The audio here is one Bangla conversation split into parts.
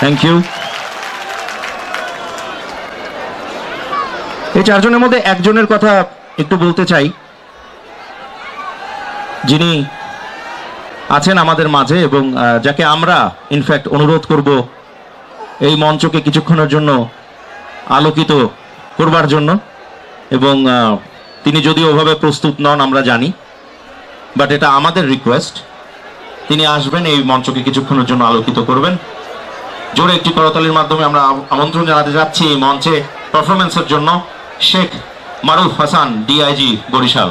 থ্যাংক ইউ এই চারজনের মধ্যে একজনের কথা একটু বলতে চাই। যিনি আছেন আমাদের মাঝে এবং যাকে আমরা ইনফ্যাক্ট অনুরোধ করব এই মঞ্চকে কিছুক্ষণের জন্য আলোকিত করবার জন্য। এবং তিনি যদিও ওভাবে প্রস্তুত নন, আমরা জানি। বাট এটা আমাদের রিকোয়েস্ট তিনি আসবেন, এই মঞ্চকে কিছুক্ষণের জন্য আলোকিত করবেন। জোরে একটি করতালির মাধ্যমে আমরা আমন্ত্রণ জানাতে যাচ্ছি মঞ্চে পারফরমেন্সের জন্য শেখ মারুফ হাসান, ডিআইজি, বরিশাল।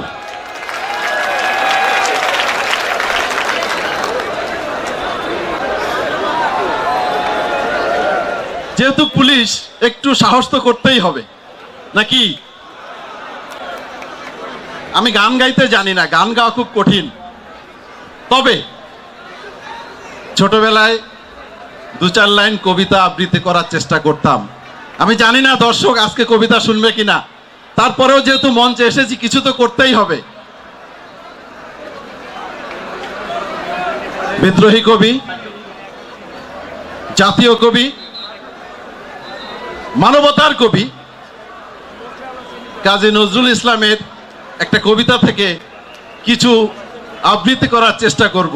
যেহেতু পুলিশ একটু সাহস তো করতেই হবে, নাকি? আমি গান গাইতে জানি না, গান গাওয়া খুব কঠিন। তবে ছোটবেলায় দু চার লাইন কবিতা আবৃত্তি করার চেষ্টা করতাম। আমি জানি না দর্শক আজকে কবিতা শুনবে কিনা। তারপরেও যেহেতু মঞ্চে এসেছি, কিছু তো করতেই হবে। বিদ্রোহী কবি, জাতীয় কবি, মানবতার কবি, কাজী নজরুল ইসলামের একটা কবিতা থেকে কিছু আবৃত্তি করার চেষ্টা করব।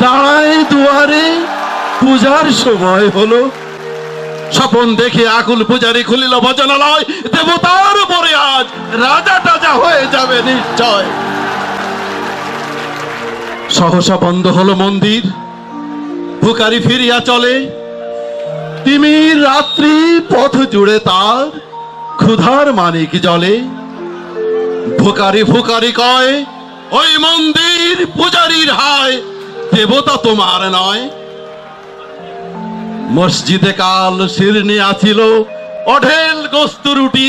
দাঁড়ায় দুয়ারে পূজার সময় হলো। স্বপন দেখে আকুল পূজারি খুলিল, ভজনালয়, দেবতার পরে আজ রাজা টাজা হয়ে যাবে নিশ্চয়। সহসা বন্ধ হলো মন্দির। ভুকারি ফিরিয়া চলে। তিমির রাত্রি পথ জুড়ে তার ক্ষুধার মানিক জলে। ভুকারি ফুকারি কয়, ওই মন্দির পূজারীর দেবতা তোমার নয়। মসজিদে কাল শিরনি আছিল, অঢেল গোস্ত রুটি।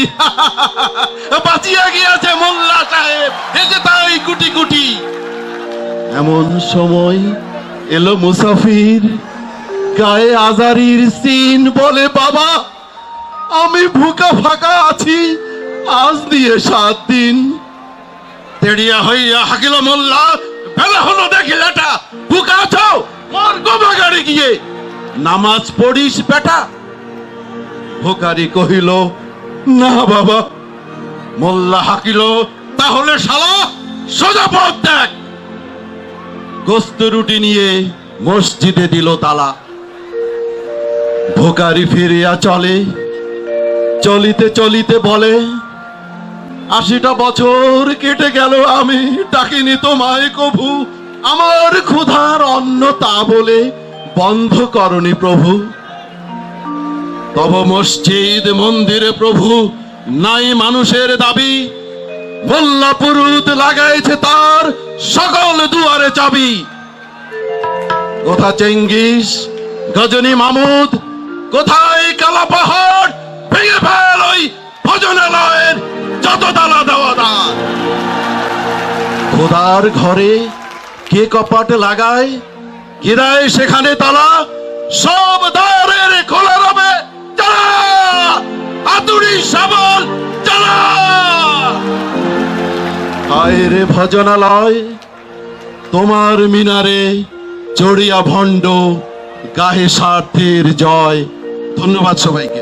বাঁচিয়া গিয়াছে মোল্লা সাহেব এসে তাই কুটি কুটি। এমন সময় এলো মুসাফির, গায়ে আজারির সিন বলে, বাবা, আমি ভুকা ফাঁকা আছি, আজ দিয়ে সাত দিন। তেড়িয়া হইয়া হাকিল মোল্লা বেলা হলো দেখিলাটা ভুকা আছো? মোর গোবাগাড়ি গিয়ে। নামাজ পড়িস বেটা। ভুকারি কহিল, না বাবা। মোল্লা হাকিল, তাহলে শালা, সোজা পথ দেখ। গোস্ত রুটি নিয়ে মসজিদে দিল তালা। ভোকারি ফিরিয়া চলে। চলিতে চলিতে বলে আশিটা বছর কেটে গেল, আমি ডাকিনি তোমায় কভু। আমার ক্ষুধার অন্ন তা বলে বন্ধ করনি প্রভু। তব মসজিদ, মন্দিরে প্রভু, নাই মানুষের দাবি। মোল্লা পুরুত লাগাইছে তার সকল দুয়ারে চাবি। কোথা চেঙ্গিস, গজনী মামুদ? কোথায় কালা পাহাড়? ভেঙে ফেল ওই ভজনালয়ের খোদার ঘরে কে কপাট লাগায়? কে সেখানে তালা? সব দ্বারের খোলা রবে যারা হাতুড়ি শাবল চালা হায় রে ভজনালয়, তোমার মিনারে চড়িয়া ভণ্ড, গাহে স্বার্থের জয়। ধন্যবাদ সবাইকে।